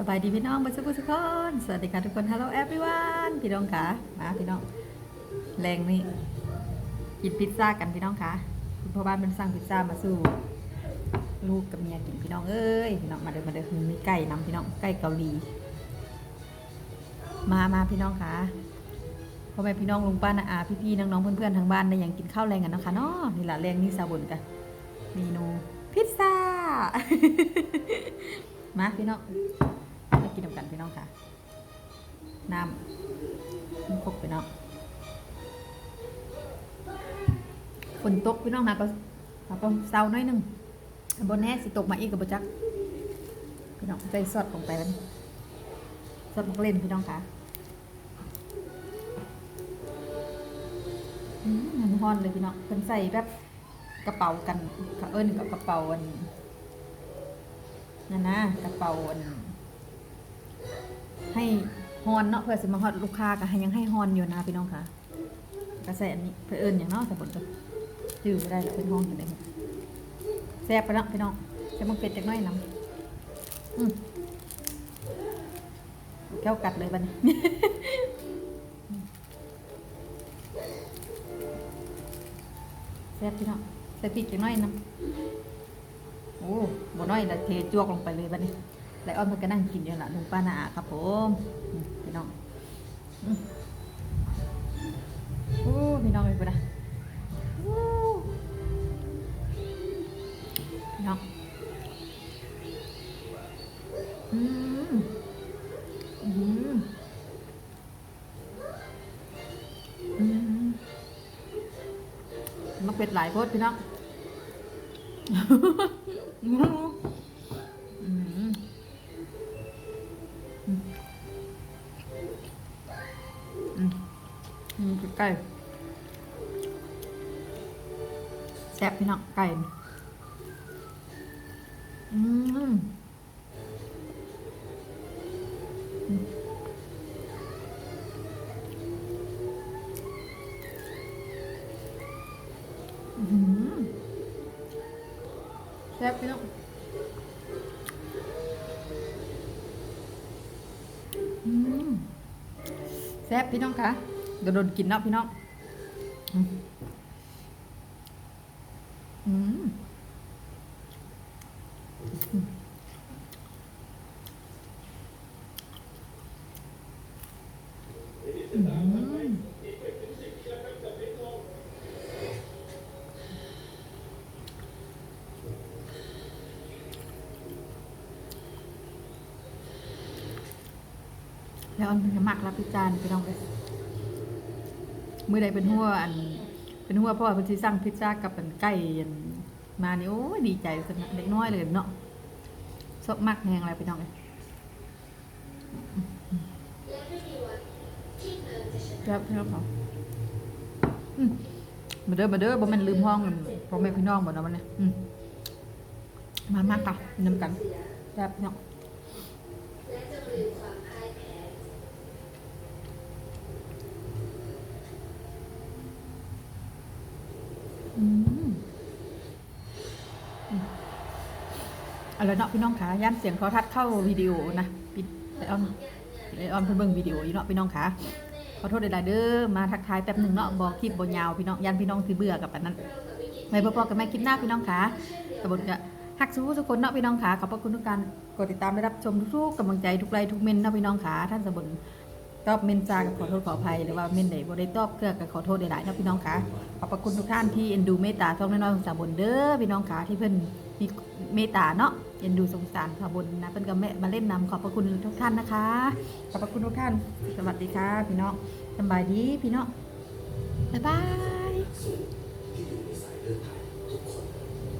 สบายดีพี่น้องบัสกุทุกคนสวัสดีค่ะทุกคน Hello everyone พี่น้องค่ะมาพี่น้อง แรงนี่กินพิซซ่ากันพี่น้องค่ะคุณพ่อบ้านเป็นสั่งพิซซ่ามาสู่ลูกกับเมียกินพี่น้องเอ้ยพี่น้องมาเดินมาเดินมีไก่น้ำพี่น้องไก่เกาหลี มามาพี่น้องค่ะพ่อแม่พี่น้องลุงป้าน้าอาพี่พี่ๆน้องๆเพื่อนๆทางบ้านได้ยังกินข้าวแรงกันนะคะเนาะนี่แหละแรงนี่ซาบุนกันเมนูพิซซ่ามาพี่น้อง กินนำกันพี่น้องค่ะ น้ำน้ำคกพี่น้องฝนตกพี่น้องนะก็เราก็เศร้าหน้อยหนึงบนแน่สิตกมาอีกกับบจักพี่น้องใจสดลงไปแล้วนี่สดมักเล่นพี่น้องค่ะมันฮอนเลยพี่น้องเพิ่นใส่แบบกระเป๋ากันเขาเอิ้นกับกระเป๋าอันนั่นนะกระเป๋าอัน ให้ฮอนเนาะเพื่อสิมาฮอดลูกค้าก็ยังให้ฮอนอยู่นะพี่น้องค่ะกระแสนี้เพื่อเอิญอย่างเนาะแต่บนก็จื้อไม่ได้เป็นห้องอยู่ไหนแซ่บไปแล้วพี่น้องจะมันเป็ดจากน้อยน้ำแก้วกัดเลยบันี้แซ่บพี่น้องใส่พริกจากน้อยน้ำโอ้บ่น้อยละเทจวกลงไปเลยบัดนี้ ไลออนเพิ่นก็นั่งกินอยู่ล่ะลุงป้านาอาครับผมพี่น้องอืมโอ้พี่น้องเอ้ยพุ่นนะโอ้พี่น้องอืมอืมอืมมาเป็ดหลายโพดพี่น้องอืม อืมไก่แซ่บพี่น้องไก่ อืมแซ่บพี่น้อง แซ่บพี่น้องคะโดนกินเนาะพี่น้อง อืมอืมอืมแล้ว อันเป็นกระมักรับพิจารณ์พี่น้องเลยมือใดเป็นหัวอัน เป็นหัวเพราะว่าเพิ่นสิสั่งพิซซ่ากับเป็นไก่อันมานี่โอ้ยดีใจสนะเด็กน้อยเลยเนาะชอบมากแหงอะไรพี่น้องเลยครับครับผมอืมมาเด้อมาเด้อบ่แม่นลืมห้องพ่อแม่พี่น้องบ่เนาะมันเนี่ยอืมมามากค่ะนน้ำกันครับเนาะอืมอืม เอาละเนาะพี่น้องขาย่านเสียงโทรทัศน์เข้าวิดีโอนะปิดไลออนไลออนเพิ่นเบิ่งวิดีโออยู่เนาะพี่น้องขาขอโทษหลายๆเด้อมาทักทายแป๊บหนึ่งเนาะบอกคลิปบ่ยาวพี่น้องย่านพี่น้องสิเบื่อกับอันนั้นไว้พบกันใหม่คลิปหน้าพี่น้องคะกระบวนการฮักสู้ทุกคนเนาะพี่น้องค่ะขอบพระคุณทุกการกดติดตามได้รับชมทุกๆกำลังใจทุกไลค์ทุกเมนเนาะพี่น้องค่ะท่านสมบุญตอบเมนจากับขอโทษขออภัยหรือว่าเมนไหนบ่ได้ตอบเกลือกับขอโทษหลายๆเนาะพี่น้องค่ะขอบพระคุณทุกท่านที่เอ็นดูเมตตาท่องน้อยๆของสาบุญเด้อพี่น้องคะที่เพิ่น มีเมตตาเนาะเอ็นดูสงสารขบุญนะเป็นกับแม่มาเล่นนำขอบพระคุณทุกท่านนะคะ ขอบพระคุณทุกท่าน สวัสดีค่ะ พี่น้องสบายดีพี่น้องบ๊ายบาย